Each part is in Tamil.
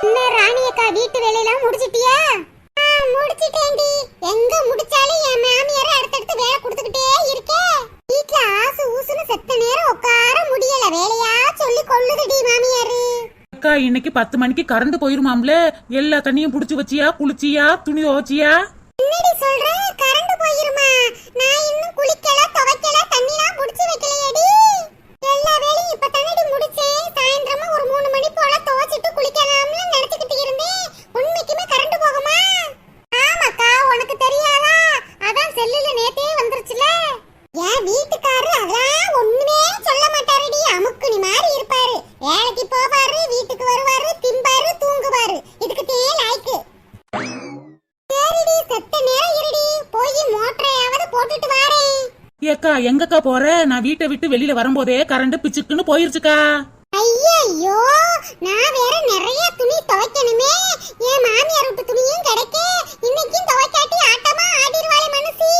என்ன ராணி அக்கா வீட்டு வேலையெல்லாம் முடிச்சிட்டியா? முடிச்சிட்டேன்டி. எங்க முடிச்சாலும் என் மாமியார் அடுத்தடுத்து வேலை கொடுத்துக்கிட்டே இருக்கே. வீட்ல ஆசு ஊசுன்னு செத்த நேரம் உட்கார முடியல. வேலையா சொல்லி கொள்ளுதுடி மாமியாரு. அக்கா இன்னைக்கு பத்து மணிக்கு கரண்ட் போயிருமாம்ல? எல்லா தண்ணியும் புடிச்சு வச்சியா குளிச்சியா துணி துவச்சியா என்னடி சொல்ற கரண்ட் போயிருமா நான் இன்னும் குளிக்கல துவைக்கல தண்ணிலாம் புடிச்சு வைக்கலையேடி எல்லா வேலையும் இப்ப தண்ணடி முடிச்சேன் சாயந்தரமா ஒரு மூணு மணி போல துவைச்சிட்டு குளிக்கலாம்னு நினைச்சுக்கிட்டு இருந்தேன் உண்மைக்குமே கரண்ட் போகுமா ஆமாக்கா உனக்கு தெரியாதா அதான் செல்லுல நேத்தே வந்துருச்சுல என் வீட்டுக்காரரு அதெல்லாம் ஒண்ணுமே சொல்ல மாட்டாருடி அமுக்குனி மாதிரி இருப்பாரு வேலைக்கு போவாரு வீட்டுக்கு வருவாரு திம்பாரு தூங்குவாரு இதுக்கு தே லாய்க்கு சரிடி செத்த நேரம் இருடி போய் மோட்டரையாவது போட்டுட்டு வாரேன் ஏக்கா எங்கக்கா போற நான் வீட்டை விட்டு வெளியில வரும்போதே கரண்ட் பிச்சுக்குன்னு போயிருச்சுக்கா. ஐயோ நான் வேற நிறைய துணி துவைக்கணுமே. என் மாமியார் விட்டு துணியும் கிடைக்கே. இன்னைக்கும் துவைக்காட்டி ஆட்டமா ஆடிடுவாளே மனசி.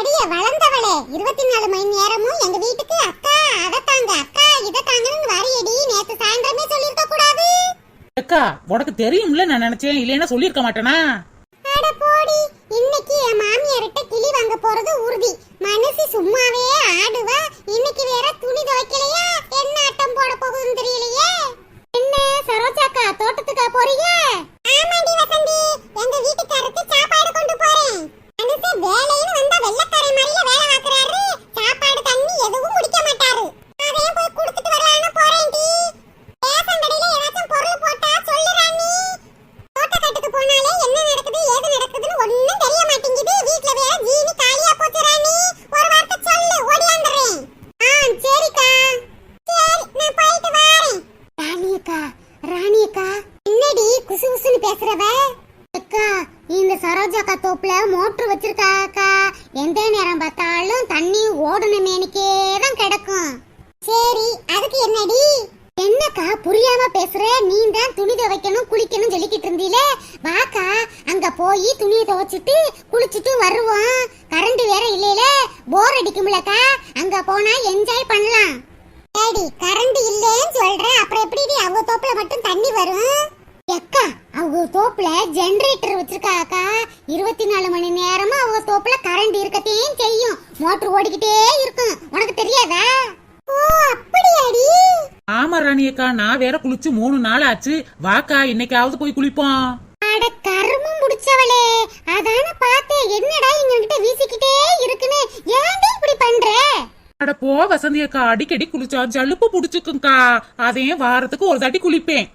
அடிய வளர்ந்தவளே. இருபத்தி நாலு மணி நேரமும் எங்க வீட்டுக்கு அக்கா அதை தாங்க. அக்கா இதை தாங்கன்னு வரையடி. நேத்து சாயந்தரமே சொல்லிருக்க கூடாது. அக்கா உனக்கு தெரியும்ல நான் நினைச்சேன். இல்லைன்னா சொல்லியிருக்க மாட்டேனா அட போடி இன்னைக்கு என் மாமியார்கிட்ட கிளி வாங்க போறது உறுதி மனசு சும்மாவே ஆடுவா இன்னைக்கு வேற துணி துவைக்கலையா என்ன ஆட்டம் போட போகுதுன்னு தெரியலையே என்ன சரோஜாக்கா தோட்டத்துக்கா போறீங்க ஆமாடி வசந்தி எங்க வீட்டுக்காரருக்கு சாப்பாடு கொண்டு போறேன் மனசு வேலைன்னு வந்தா வெள்ளக்காரை மாதிரில வேலை பார்க்கறாரு சாப்பாடு தண்ணி எதுவும் குடிக்க மாட்டாரு அதையும் போய் கொடுத்துட்டு வரலான்னு போறேன்டி ரேஷன் கடையில ஏதாச்சும் பொருள் போட்டா சொல்லு ராணி தோட்டக்காட்டுக்கு போனாலே என்ன நடக்குது ஏது நடக்குதுன்னு ஒண்ணும் தெரிய மாட்டேங்குது வீட்ல வேற ஜீனி காலியா போச்சு ராணி ஒரு வார்த்தை சொல்லு ஓடியாந்துறேன் ஆ சரிக்கா சரி நான் போயிட்டு வரேன் ராணி அக்கா ராணி அக்கா என்னடி குசு குசுன்னு பேசுறவ அக்கா இந்த சரோஜாக்கா தோப்புல மோட்டர் வச்சிருக்காக்கா. எந்த நேரம் பார்த்தாலும் தண்ணி ஓடுன தான் கிடக்கும். சரி அதுக்கு என்னடி? என்னக்கா புரியாம பேசுற? நீ தான் துணி துவைக்கணும் குளிக்கணும் சொல்லிக்கிட்டு இருந்தீல? வாக்கா அங்க போய் துணியை துவைச்சிட்டு குளிச்சிட்டு வருவோம். கரண்ட் வேற இல்லையில போர் அடிக்கும்லக்கா. அங்க போனா என்ஜாய் பண்ணலாம். ஏடி கரண்ட் இல்லைன்னு சொல்ற? அப்புறம் எப்படி அவங்க தோப்புல மட்டும் தண்ணி வரும்? எக்கா அவங்க தோப்புல ஜெனரேட்டர் வச்சிருக்காக்கா. இருபத்தி நாலு மணி நேரமா அவங்க தோப்புல கரண்ட் இருக்கத்தையும் செய்யும். மோட்டர் ஓடிக்கிட்டே இருக்கும். உனக்கு தெரியாதா? ஓ அப்படியாடி. ஆமா ராணி அக்கா நான் வேற குளிச்சு மூணு நாள் ஆச்சு. வாக்கா இன்னைக்காவது போய் குளிப்போம். அட கருமம் முடிச்சவளே. அதான பார்த்தேன். என்னடா எங்ககிட்ட வீசிக்கிட்டே இருக்குன்னு. ஏன்டி இப்படி பண்ற? அட போ வசந்தி அக்கா. அடிக்கடி குளிச்சா ஜலுப்பு புடிச்சுக்குங்கக்கா அதையும் வாரத்துக்கு ஒரு தாட்டி குளிப்பேன்.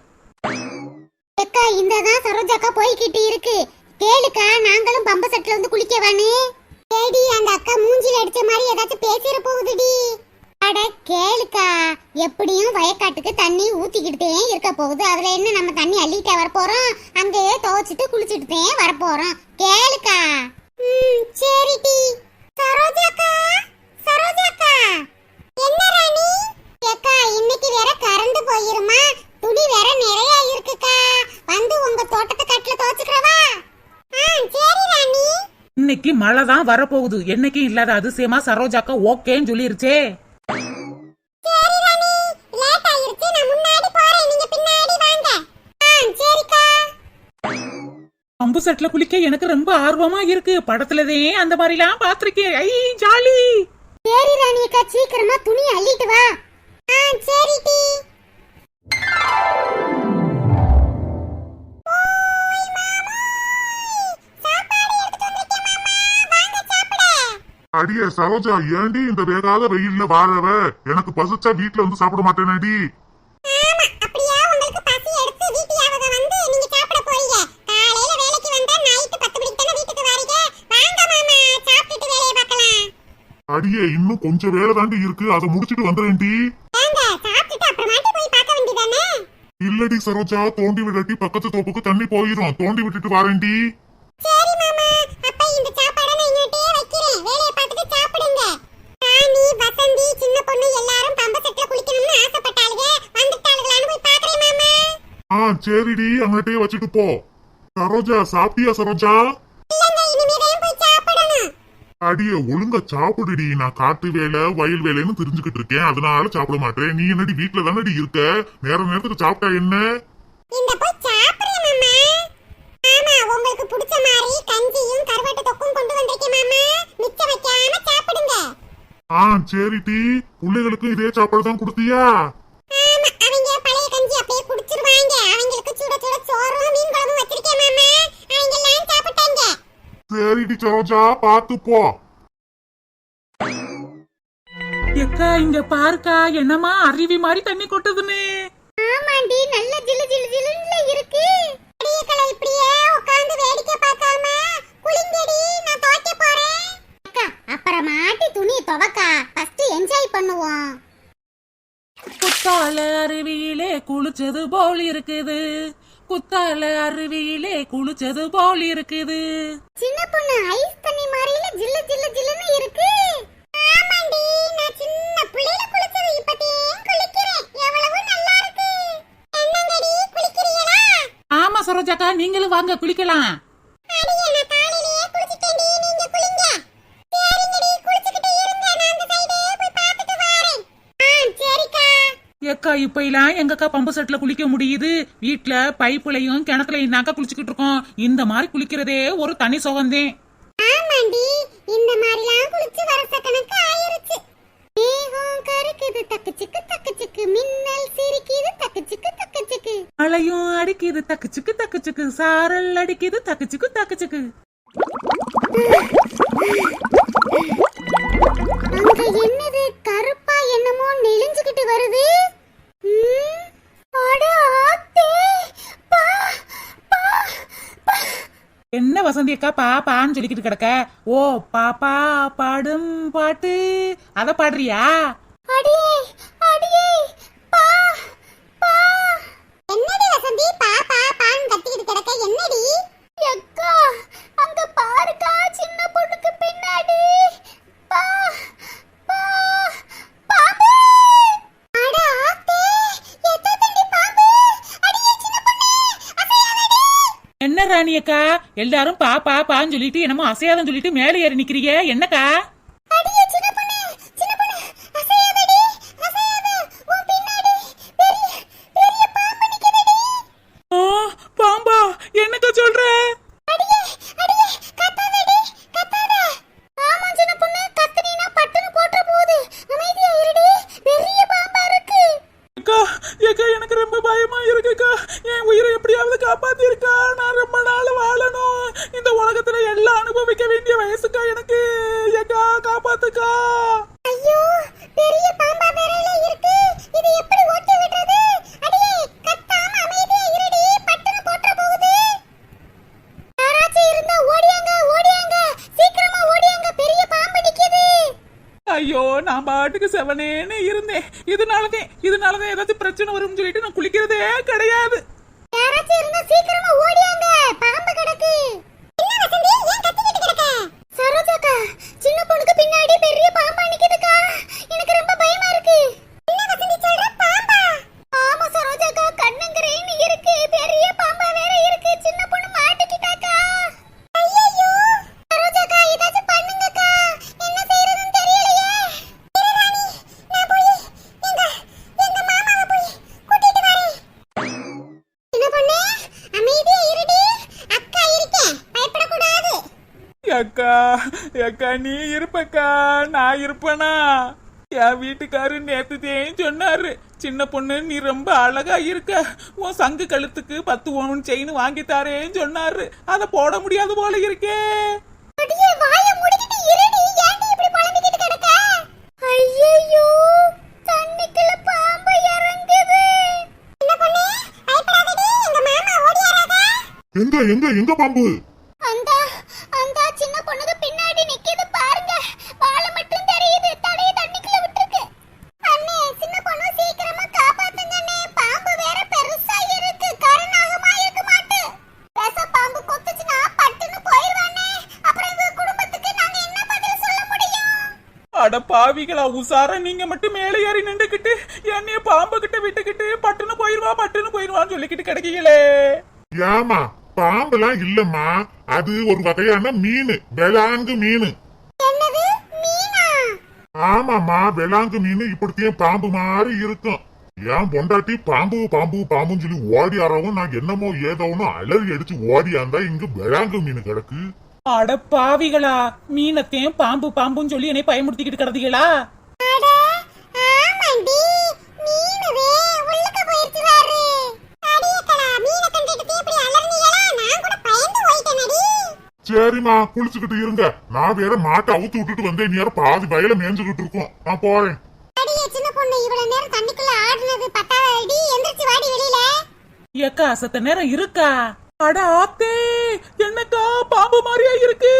அக்கா இந்ததான் சரோஜாக்கா போய்கிட்டு இருக்கு. கேளுக்கா நாங்களும் பம்ப செட்ல வந்து குளிக்கவானே ஏடி அந்த அக்கா மூஞ்சில அடிச்ச மாதிரி ஏதாச்சும் பேசிட போகுதுடி. அட கேளுக்கா. எப்படியும் வயக்காட்டுக்கு தண்ணி ஊத்திக்கிட்டே இருக்க போகுது. அதுல என்ன நம்ம தண்ணி அள்ளிட்டே வர போறோம் அங்கேயே துவைச்சிட்டு குளிச்சுட்டே வர போறோம் கேளுக்கா. ம் சரிடி. சரோஜாக்கா சரோஜாக்கா என்ன ராணி? ஏக்கா இன்னைக்கு வேற கரண்ட் போயிருமா? துணி வேற நிறைய இருக்குக்கா. வந்து உங்க தோட்டத்து கட்டில துவைச்சுக்கிறவா? சரி ராணி. இன்னைக்கு மழை தான் வரப்போகுது. என்னைக்கும் இல்லாத அதிசயமா சரோஜாக்கா ஓகேன்னு சொல்லிருச்சே. அம்பு செட்ல குளிக்க எனக்கு ரொம்ப ஆர்வமா இருக்கு. படத்துலதே அந்த மாதிரிலாம் பாத்திருக்கேன் ஐ ஜாலி. சரி ராணி அக்கா சீக்கிரமா துணி அள்ளிட்டு வா. சரி டி. அடியே சரோஜா ஏண்டி இந்த வேகாத வெயில்ல வாழவ எனக்கு பசிச்சா வீட்ல வந்து சாப்பிட மாட்டேனடி. ஆமா அப்படியே? உங்களுக்கு பசி எடுத்து வீட்லயாவது வந்து நீங்க சாப்பிட போறீங்க. காலையில வேலைக்கு வந்தா நைட் 10 மணிக்கு தானே வீட்டுக்கு வரீங்க? வாங்க மாமா சாப்பிட்டுட்டு வேலைய பார்க்கலாம். அடியே இன்னும் கொஞ்சம் வேலை தாண்டி இருக்கு. அதை முடிச்சிட்டு வேண்டியதானே? இல்லடி சரோஜா தோண்டி விடட்டி பக்கத்து தோப்புக்கு தண்ணி போயிரும். தோண்டி விட்டுட்டு வரேன்டி. சரிடி அங்கிட்டே வச்சுட்டு போ. சரோஜா சாப்பிட்டியா சரோஜா? அடியே ஒழுங்கா சாப்பிடுடி. நான் காட்டு வேலை வயல் வேலைன்னு தெரிஞ்சுக்கிட்டு இருக்கேன். அதனால சாப்பிட மாட்டேன். நீ என்னடி வீட்டுல தானடி இருக்க? நேர நேரத்துக்கு சாப்பிட்டா என்ன? ஆ சரி டி பிள்ளைகளுக்கும் இதே சாப்பாடு தான் கொடுத்தியா? சரி டி சரோஜா பார்த்து போ. எக்கா இங்க பாருக்கா என்னமா அருவி மாதிரி தண்ணி கொட்டுதுன்னு. ஆமாண்டி நல்ல ஜிலு ஜிலு ஜிலுன்னு இருக்கு. அடியக்களை இப்படியே உட்கார்ந்து வேடிக்கை பார்க்காம குளிங்கடி நான் துவைக்க போறேன். அக்கா அப்புறமாட்டி துணி துவக்கா. ஃபர்ஸ்ட் என்ஜாய் பண்ணுவோம். குத்தால அருவியிலே குளிச்சது போல் இருக்குது. குத்தால அருவியிலே குளிச்சது போல் இருக்குது. சின்ன பொண்ணு ஐஸ் தண்ணி மாதிரில ஜில்லு ஜில்லு ஜில்லுன்னு இருக்கு. ஆமாண்டி நான் சின்ன புள்ளையில குளிச்சது இப்பதான் குளிக்கிறேன். எவ்வளவு நல்லா இருக்கு. என்னங்கடி குளிக்கிறீங்களா? ஆமா சரோஜாக்கா நீங்களும் வாங்க குளிக்கலாம் அடியே நான் காலையிலேயே குளிச்சிட்டேன்டி நீங்க குளிங்க சரிங்கடி குளிச்சுக்கிட்டு இருங்க நான் அந்த சைடே போய் பார்த்துட்டு வரேன் ஆ சரிக்கா ஏக்கா இப்ப எல்லாம் எங்கக்கா பம்பு செட்ல குளிக்க முடியுது? வீட்ல பைப்புலையும் கிணத்துலையும் தாக்கா குளிச்சுக்கிட்டு இருக்கோம். இந்த மாதிரி குளிக்கிறதே ஒரு தனி சுகந்தேன் ஆமாண்டி இந்த மாதிரிலாம் குளிச்சு வருஷ கணக்கு ஆயிருச்சு. மேகம் கருக்குது தக்கு சிக்கு தக்கு சிக்கு மின்னல் சிரிக்குது தக்கு சிக்கு தக்கு சிக்கு மழையும் அடிக்குது தக்குச்சுக்கு தக்குச்சுக்கு. சாரல் அடிக்குது தக்குச்சுக்கு தக்குச்சுக்கு. அங்க என்னது கருப்பா என்னமோ நெளிஞ்சுக்கிட்டு வருது ம், அட ஆத்தே, பா, பா, பா. என்ன வசந்தி அக்கா பாப்பான்னு சொல்லிக்கிட்டு கிடக்க. ஓ பாப்பா பாடும் பாட்டு. அத பாடுறியா அடியே, அடியே, பா, பா. என்னடி வசந்தி பா பா பான்னு கத்திக்கிட்டு கிடக்க என்னடி அக்கா அங்க பாருக்கா சின்ன பொண்ணுக்கு பின்னாடி பா பா பாம்பு அட ஆத்தே எத்த தண்டி பாம்பு அடியே சின்ன பொண்ணு அசையாதடி என்ன ராணியக்கா எல்லாரும் பா பா பான்னு சொல்லிட்டு என்னமோ அசையாதம் சொல்லிட்டு மேலே ஏறி நிக்கிறீங்க. என்னக்கா அடியே சின்ன பொண்ணு சின்ன பொண்ணு அசையாதடி அசையாத உன் பின்னாடி பெரிய பெரிய பாம்பு நிக்குதுடி ஆ, பாம்பா என்னக்கா சொல்ற அடியே அடியே கத்தாதடி கத்தாத ஆமா சின்ன பொண்ணு கத்துனீனா பட்டுன்னு போட்ற போகுது அமைதியா இருடி பெரிய பாம்பா இருக்கு அக்கா ஏக்கா எனக்கு ரொம்ப பயமா இருக்குக்கா என் உயிரை எப்படியாவது காப்பாத்திருக்கா நான் ரொம்ப நாள் வாழணும் இந்த உலகத்துல எல்லாம் அனுபவிக்க வேண்டிய வயசுக்கா எனக்கு ஏக்கா காப்பாத்துக்கா ஐயோ பெரிய பாம்பா வேறல இருக்கு இது எப்படி ஓட்டி விடுறது அடியே கத்தாம அமைதியா இருடி பட்டுன்னு போட்ற போகுது யாராச்சும் இருந்தா ஓடியாங்க ஓடியாங்க சீக்கிரமா ஓடியாங்க பெரிய பாம்பு நிக்குது ஐயோ பாட்டுக்கு செவனேன்னு இருந்தேன். இதனாலதான் இதனாலதான் ஏதாச்சும் பிரச்சனை வரும்னு சொல்லிட்டு நான் குளிக்கிறதே கிடையாது. யாராச்சும் இருந்தா சீக்கிரம் ஓடியாங்க பாம்பு கிடக்கு என்ன வசந்தி ஏன் கத்திக்கிட்டு கிடக்க சரோஜாக்கா சின்ன பொண்ணுக்கு பின்னாடி பெரிய பாம்பா நிக்குதுக்கா எனக்கு ரொம்ப பயமா இருக்கு என்ன வசந்தி சொல்ற பாம்பா ஆமா சரோஜாக்கா கண்ணங்கரேன்னு இருக்கு பெரிய பாம்பா வேற இருக்கு சின்ன பொண்ணு மாட்டிக்கிட்டாக்கா ஐயோ சரோஜாக்கா ஏதாச்சும் பண்ணுங்கக்கா என்ன செய்யறதுன்னு தெரியலையே இரு ராணி, நான் போய் எங்க எங்க மாமாவை போய் கூட்டிட்டு வரேன் சின்ன பொண்ணு அமைதியா இருடி அக்கா இருக்கேன் பயப்படக்கூடாது அக்கா அக்கா நீ இருப்பக்கா நான் இருப்பனா? என் வீட்டுக்காரு நேத்து தேன் சொன்னாரு சின்ன பொண்ணு நீ ரொம்ப அழகா இருக்க. உன் சங்கு கழுத்துக்கு பத்து ஒன் செயின் வாங்கி தரேன்னு சொன்னாரு. அதை போட முடியாது போல இருக்கே. அடியே வாய மூடிக்கிட்டு இருடி ஏன்டி இப்படி புலம்பிக்கிட்டு கிடக்க ஐயையோ தண்ணிக்குள்ள பாம்பு இறங்குது சின்ன பொண்ணு பயப்படாதடி எங்க மாமா ஓடியாராக எங்க எங்க எங்க பாம்பு அந்த அந்த சின்ன பொண்ணுக்கு பின்னாடி நிக்குது பாருங்க வாழை மட்டும் தெரியுது தலைய தண்ணிக்குள்ள விட்டுருக்கு அண்ணே சின்ன பொண்ணு சீக்கிரமா காப்பாத்துங்க அண்ணே பாம்பு வேற பெருசா இருக்கு கருநாகமா இருக்க மாட்டு பெருசா பாம்பு கொத்துச்சுன்னா பட்டுன்னு போயிருவானே அப்புறம் இவங்க குடும்பத்துக்கு நாங்க என்ன பதில் சொல்ல முடியும் அட பாவிகளா உசார நீங்க மட்டும் மேலே ஏறி நின்றுக்கிட்டு என்னைய பாம்பு கிட்ட விட்டுக்கிட்டு பட்டுன்னு போயிருவா பட்டுன்னு போயிருவான்னு சொல்லிக்கிட்டு கிடைக்கீங்களே. ஏமா பாம்பெல்லாம் இல்லம்மா. அது ஒரு வகையான மீன் வெளாங்கு மீன். என்னது? மீனா? ஆமாம்மா வெளாங்கு மீன் இப்படித்தையும் பாம்பு மாதிரி இருக்கும். என் பொண்டாட்டி பாம்பு பாம்பு பாம்புன்னு சொல்லி ஓடி ஆறவும் நான் என்னமோ ஏதோன்னு அலறி அடிச்சு ஓடியாந்தா இங்க விளாங்கு மீன் கிடக்கு. அட பாவிகளா மீனத்தையும் பாம்பு பாம்புன்னு சொல்லி என்னை பயமுறுத்திக்கிட்டு கிடந்தீங்களா? அட ஆமாண்டி மீனுவே உள்ளுக்க போயிருச்சு பாரு அடியக்கடா மீனை கண்டுட்டு இப்படி அலர்னீங்களா நான் கூட பயந்து போயிட்டேனடி. சரிம்மா குளிச்சுக்கிட்டு இருங்க. நான் வேற மாட்டை அவுத்து விட்டுட்டு வந்தேன். நீ யாரும் பாதி வயல மேய்ஞ்சுக்கிட்டு இருக்கோம். நான் போறேன். அடியே சின்ன பொண்ணு இவ்வளவு நேரம் தண்ணிக்குள்ள ஆடுனது பத்தாதடி. எந்திரிச்சு வாடி வெளியில. ஏக்கா சத்த நேரம் இருக்கா? அட ஆத்தே! என்னக்கா பாம்பு மாதிரியா இருக்கு.